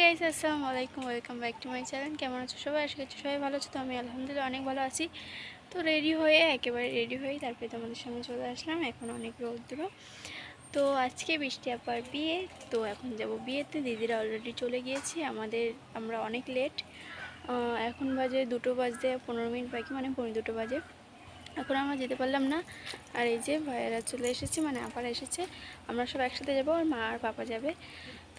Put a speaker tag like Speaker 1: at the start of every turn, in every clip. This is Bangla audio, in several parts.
Speaker 1: গাইস আসসালামু আলাইকুম welcome back to my channel কেমন আছো সবাই? আশা করছি সবাই ভালো আছো। তো আমি আলহামদুলিল্লাহ অনেক ভালো আছি। তো রেডি হয়ে, একেবারে রেডি হয়ে তারপরে তোমাদের সামনে চলে আসলাম। এখন অনেক রৌদ্র। তো আজকে বৃষ্টি আপার বিয়ে। তো এখন যাব বিয়েতে। দিদিরা অলরেডি চলে গিয়েছে। আমাদের, আমরা অনেক লেট এখন বাজে দুটো বাজতে পনেরো মিনিট বাকি মানে পনেরো দুটো বাজে। এখন আমরা যেতে পারলাম না। আর এই যে ভাইয়েরা চলে এসেছে মানে আপারা এসেছে। আমরা সব একসাথে যাব, আর মা আর পাপা যাবে।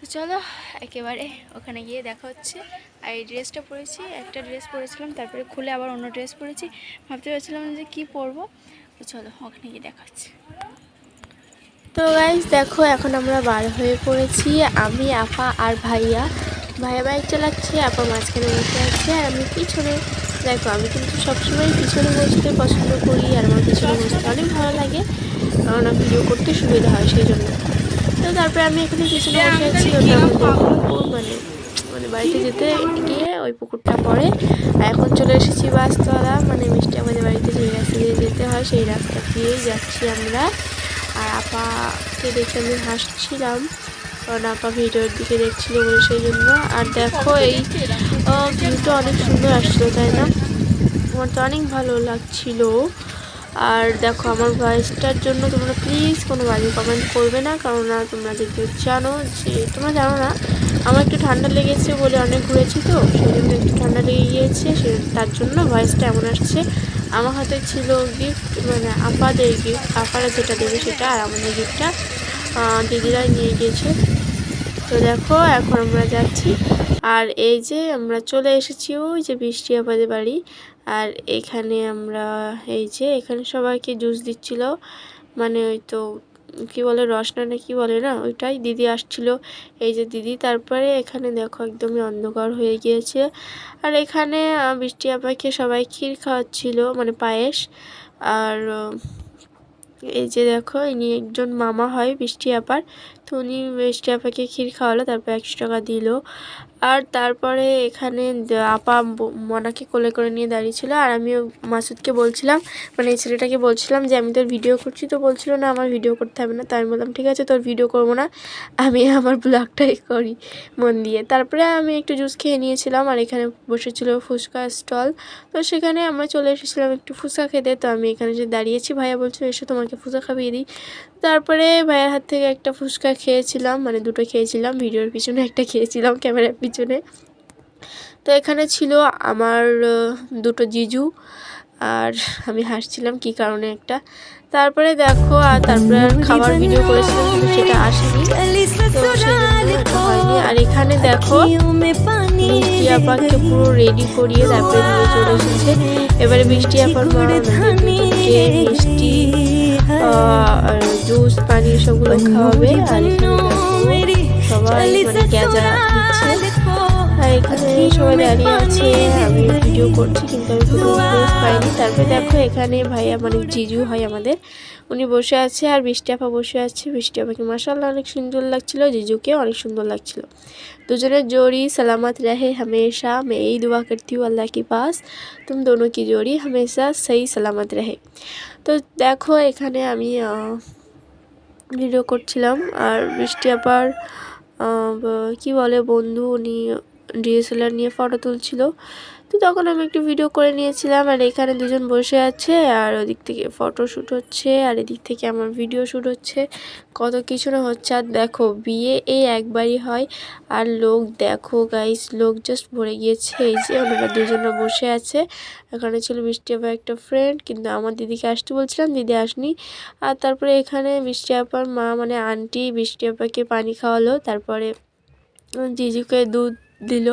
Speaker 1: তো চলো, একেবারে ওখানে গিয়ে দেখা হচ্ছে। আর এই ড্রেসটা পরেছি, একটা ড্রেস পরেছিলাম, তারপরে খুলে আবার অন্য ড্রেস পরেছি। ভাবতে পারছিলাম যে কি পরবো। তো চলো, ওখানে গিয়ে দেখা হচ্ছে। তো গাইজ দেখো, এখন আমরা বার হয়ে পড়েছি। আমি, আপা আর ভাইয়া। ভাইয়া বাইক চালাচ্ছে, আপা মাঝখানে বসে আছে। আর আমি পিছনে, দেখো, আমি কিন্তু সবসময় পিছনে বসতে পছন্দ করি। আর আমার পিছনে বসতে অনেক ভালো লাগে। কারণ ভিডিও করতে সুবিধা হয়, সেই জন্য। তো তারপরে আমি এখানে পিছনে বসে আছি মানে মানে বাড়িতে যেতে গিয়ে ওই পুকুরটা পড়ে আর এখন চলে এসেছি বাসতলা মানে মিষ্টি আমাদের বাড়িতে যে রাস্তা দিয়ে যেতে হয় সেই রাস্তা দিয়েই যাচ্ছি আমরা। আর আপাকে দেখে আমি হাসছিলাম কারণ আপা ভিডিওর দিকে দেখছিল বলে সেই জন্য। আর দেখো এই ভিউটা অনেক সুন্দর আসছিল তাই না? আমার তো অনেক ভালো লাগছিল। আর দেখো আমার ভয়েসটার জন্য তোমরা প্লিজ কোনো বাজে কমেন্ট করবে না, কারণ না তোমরা যদি জানো যে, তোমরা জানো না, আমার একটু ঠান্ডা লেগেছে বলে অনেক ঘুরেছি তো সেই জন্য একটু ঠান্ডা লেগে গিয়েছে, সে তার জন্য ভয়েসটা এমন আসছে। আমার হাতে ছিল গিফট মানে আপাদের গিফট আপারা যেটা দেবে সেটা আর আমাদের গিফটটা দিদিরাই নিয়ে গিয়েছে। তো দেখো, এখন আমরা যাচ্ছি, আর এই যে আমরা চলে এসেছি ওই যে বৃষ্টি আপাদের বাড়ি আর এখানে আমরা এই যে এখানে সবাইকে জুস দিচ্ছিল। মানে ওই তো, কি বলে, রসনা না কি বলে না, ওইটাই দিদি আসছিল। এই যে দিদি, তারপরে এখানে দেখো একদমই অন্ধকার হয়ে গিয়েছে। আর এখানে বৃষ্টি আপাকে সবাই ক্ষীর খাওয়াচ্ছিল মানে পায়েস। আর এই যে দেখো, ইনি একজন মামা হয় বৃষ্টি আপার। তো উনি বৃষ্টি আপাকে ক্ষীর খাওয়ালো, তারপর একশো টাকা দিল। আর তারপরে এখানে আপা মনাকে কোলে করে নিয়ে দাঁড়িয়েছিল। আর আমিও মাসুদকে বলছিলাম মানে এই ছেলেটাকে বলছিলাম যে, আমি তোর ভিডিও করছি। তো বলছিল, না, আমার ভিডিও করতে হবে না। তাই আমি বললাম, ঠিক আছে, তোর ভিডিও করব না। আমি আমার ব্লগটাই করি মন দিয়ে। তারপরে আমি একটু জুস খেয়ে নিয়েছিলাম, আর এখানে বসেছিল ফুচকা স্টল। তো সেখানে আমরা চলে এসেছিলাম একটু ফুচকা খেতে। তো আমি এখানে যে দাঁড়িয়েছি, ভাইয়া বলছো এসে তোমাকে ফুচকা খাবিয়ে দিই। তারপরে ভাইয়ের হাত থেকে একটা ফুচকা খেয়েছিলাম মানে দুটো খেয়েছিলাম, ভিডিওর পিছনে একটা খেয়েছিলাম, ক্যামেরার পিছনে। তো এখানে ছিল আমার দুটো জিজু, আর আমি হাসছিলাম কি কারণে একটা। তারপরে দেখো, আর তারপরে আর খাবার ভিডিও করেছিলাম, কিন্তু সেটা আসেনি। হয়নি। আর এখানে দেখো আপাকে পুরো রেডি করিয়ে তারপরে চলে এসেছে। এবারে বৃষ্টি আপার মা মিষ্টি জুস পানি সবগুলো খাওয়াবে আর সবাই মানে গ্যাজা দিচ্ছে। এখানে সবাই দাঁড়িয়ে আছে। আমি ভিডিও করছি, কিন্তু আমি কোনো পাইনি তারপরে দেখো, এখানে ভাইয়া মানে জিজু হয় আমাদের। উনি বসে আছে আর বৃষ্টি আপা বসে আছে। বৃষ্টি আপাকে মাসাল্লাহ অনেক সুন্দর লাগছিল, জিজুকে অনেক সুন্দর লাগছিল। দুজনের জোরি সালামত রহে, হামেশা, মে এই দোয়া করতি আল্লাহ কি পাস। তুম দোনো কি জোরি হমেশা সেই সালামত রহে। তো দেখো, এখানে আমি ভিডিও করছিলাম। আর বৃষ্টি আপার কি বলে বন্ধু, উনি ডিএসএলআর নিয়ে ফটো তুলছিল। তো তখন আমি একটু ভিডিও করে নিয়েছিলাম আর এখানে দুজন বসে আছে আর ওদিক থেকে ফটো শ্যুট হচ্ছে আর এদিক থেকে আমার ভিডিও শ্যুট হচ্ছে। কত কিছু না হচ্ছে। আর দেখো, বিয়ে এই একবারই হয়। আর লোক, দেখো গাইস লোক জাস্ট ভরে গিয়েছে। এই যে ওনারা দুজনে বসে আছে। এখানে ছিল বৃষ্টি আপা একটা ফ্রেন্ড কিন্তু আমার দিদিকে আসতে বলছিলাম, দিদি আসনি। আর তারপরে এখানে বৃষ্টি আপার মা মানে আন্টি বৃষ্টি আপাকে পানি খাওয়ালো। তারপরে জিজুকে দুধ দিল।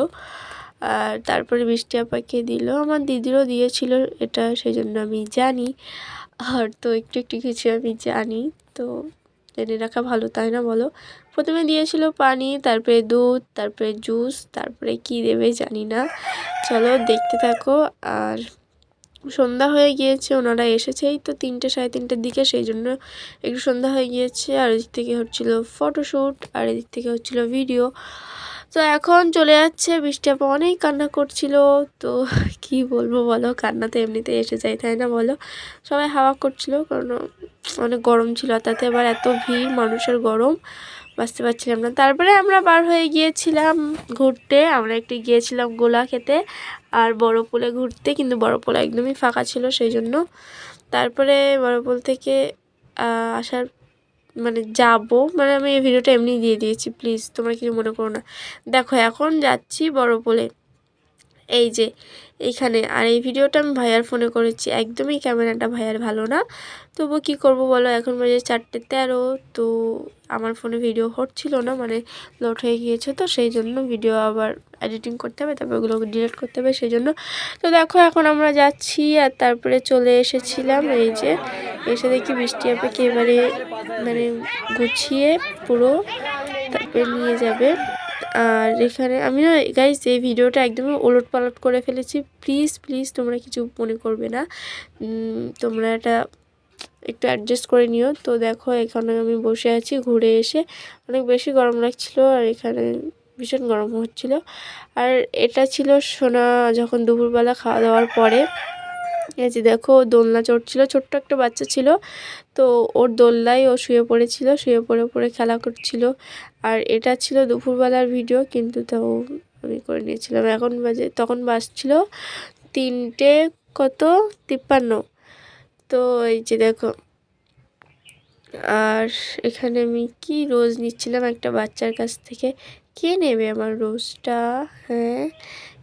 Speaker 1: আর তারপরে বৃষ্টি আপাকে দিল। আমার দিদিরও দিয়েছিল এটা সেই জন্য আমি জানি। আর তো একটু একটু কিছু আমি জানি, তো জেনে রাখা ভালো, তাই না বলো? প্রথমে দিয়েছিল পানি, তারপরে দুধ, তারপরে জুস, তারপরে কি দেবে জানি না। চলো দেখতে থাকো। আর সন্ধ্যা হয়ে গিয়েছে, ওনারা এসেছে। এই তো তিনটে, সাড়ে তিনটের দিকে সেই জন্য একটু সন্ধ্যা হয়ে গিয়েছে। আর এদিক থেকে হচ্ছিল ফটোশ্যুট আর এদিক থেকে হচ্ছিল ভিডিও তো এখন চলে যাচ্ছে, বৃষ্টি আপা অনেক কান্না করছিল। তো কি বলব বলো কান্নাতে এমনিতে এসে যায়, তাই না বলো? সবাই হাওয়া করছিল, কারণ অনেক গরম ছিল তাতে আবার এত ভিড়, মানুষের গরম বাঁচতে পারছিলাম না। তারপরে আমরা বার হয়ে গিয়েছিলাম ঘুরতে, আমরা একটু গিয়েছিলাম গোলা খেতে, আর বড় পোলে ঘুরতে, কিন্তু বড় পোল একদমই ফাঁকা ছিল, সেই জন্য। তারপরে বড় পোল থেকে আসার মানে যাব। মানে আমি এই ভিডিওটা এমনি দিয়ে দিয়েছি প্লিজ তোমরা কিছু মনে করো না। দেখো, এখন যাচ্ছি বড় বলে এই যে, এইখানে। আর এই ভিডিওটা আমি ভাইয়ার ফোনে করেছি। একদমই ক্যামেরাটা ভাইয়ার ভালো না। তবু কি করব বলো? এখন বাজে চারটে তেরো। তো আমার ফোনে ভিডিও হচ্ছিল না মানে লোড হয়ে গিয়েছে তো, সেই জন্য ভিডিও আবার এডিটিং করতে হবে, তারপর ওগুলো ডিলিট করতে হবে, সেই জন্য। তো দেখো, এখন আমরা যাচ্ছি আর তারপরে চলে এসেছিলাম, এই যে এসে দেখি বৃষ্টি আপাকে এবারে মানে গুছিয়ে পুরো তারপরে নিয়ে যাবে। আর এখানে আমি না গাইজ এই ভিডিওটা একদমই ওলট পালট করে ফেলেছি। প্লিজ প্লিজ তোমরা কিছু মনে করবে না। তোমরা এটা একটু অ্যাডজাস্ট করে নিও। তো দেখো, এখানে আমি বসে আছি, ঘুরে এসে। অনেক বেশি গরম লাগছিল আর এখানে ভীষণ গরম হচ্ছিল। আর এটা ছিল সোনা, যখন দুপুরবেলা খাওয়া দাওয়ার পরে। এই যে দেখো, দোলনা চড়ছিল, ছোট্ট একটা বাচ্চা ছিল। তো ওর দোলনায় ও শুয়ে পড়েছিল, শুয়ে পড়ে পড়ে খেলা করছিল। আর এটা ছিল দুপুরবেলার ভিডিও কিন্তু তাও আমি করে নিয়েছিলাম। এখন বাজে, তখন বাজছিল তিনটে কত? তিপ্পান্ন। তো এই যে দেখো, আর এখানে আমি কি রোজ নিচ্ছিলাম একটা বাচ্চার কাছ থেকে? কে নেবে আমার রোজটা? হ্যাঁ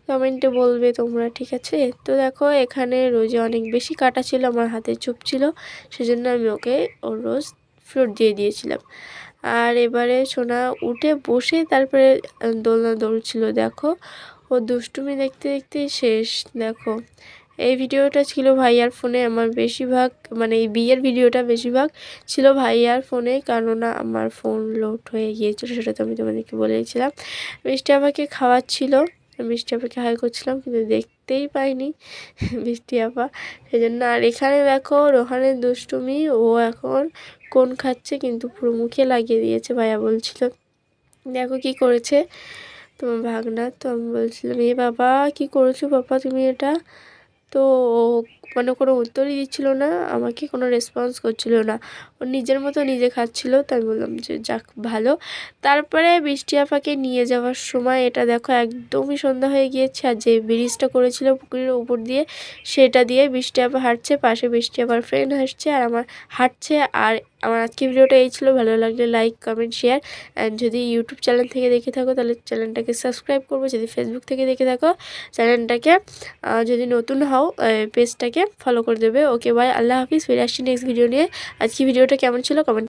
Speaker 1: কমেন্টে বলবে তোমরা, ঠিক আছে? তো দেখো, এখানে রোজে অনেক বেশি কাটা ছিল, আমার হাতে চুপ ছিল, সেজন্য আমি ওকে ওর রোজ ফ্রুট দিয়ে দিয়েছিলাম। আর এবারে সোনা উঠে বসে তারপরে দোলনা দৌড়ছিল, দেখো। ও দুষ্টুমি দেখতে দেখতে শেষ, দেখো। এই ভিডিওটা ছিল ভাইয়ার ফোনে, আমার বেশিরভাগ মানে এই বিয়ের ভিডিওটা বেশিরভাগ ছিল ভাইয়ার ফোনে, কেননা আমার ফোন লোড হয়ে গিয়েছিল, সেটা তো আমি তোমাদেরকে বলেছিলাম। মিষ্টি আমাকে খাওয়াচ্ছিল। মিষ্টি আপাকে হাই করছিলাম, কিন্তু দেখতেই পাইনি বৃষ্টি আপা। সেই জন্য আর এখানে দেখো রোহানের দুষ্টুমি, ও এখন কোন খাচ্ছে কিন্তু পুরো মুখে লাগিয়ে দিয়েছে, ভাইয়া বলছিল। দেখো কি করেছে তোমার ভাগনা, তো আমি বলছিলাম, এ বাবা, কি করেছ বাবা তুমি এটা? তো মানে কোনো উত্তরই দিচ্ছিল না, আমাকে কোনো রেসপন্স করছিল না। ও নিজের মতো নিজে খাচ্ছিল, তাই বললাম যে যাক, ভালো। তারপরে বৃষ্টি আপাকে নিয়ে যাওয়ার সময় এটা দেখো একদমই সন্ধ্যা হয়ে গিয়েছে, আর যে ব্রিজটা করেছিল পুকুরের উপর দিয়ে, সেটা দিয়ে বৃষ্টি আপা হাঁটছে, পাশে বৃষ্টি আপার ফ্রেন্ড হাঁটছে আর আমার হাঁটছে, আর আমার আজকে ভিডিওটা এই ছিল। ভালো লাগলে লাইক কমেন্ট শেয়ার অ্যান্ড যদি ইউটিউব চ্যানেল থেকে দেখে থাকো, তাহলে চ্যানেলটাকে সাবস্ক্রাইব করব। যদি ফেসবুক থেকে দেখে থাকো চ্যানেলটাকে যদি নতুন হও পেজটাকে ফলো করে দেবে। ওকে বাই আল্লাহ হাফিজ। ফিরে আসছি নেক্সট ভিডিও নিয়ে। আজকে ভিডিওটা কেমন ছিল কমেন্ট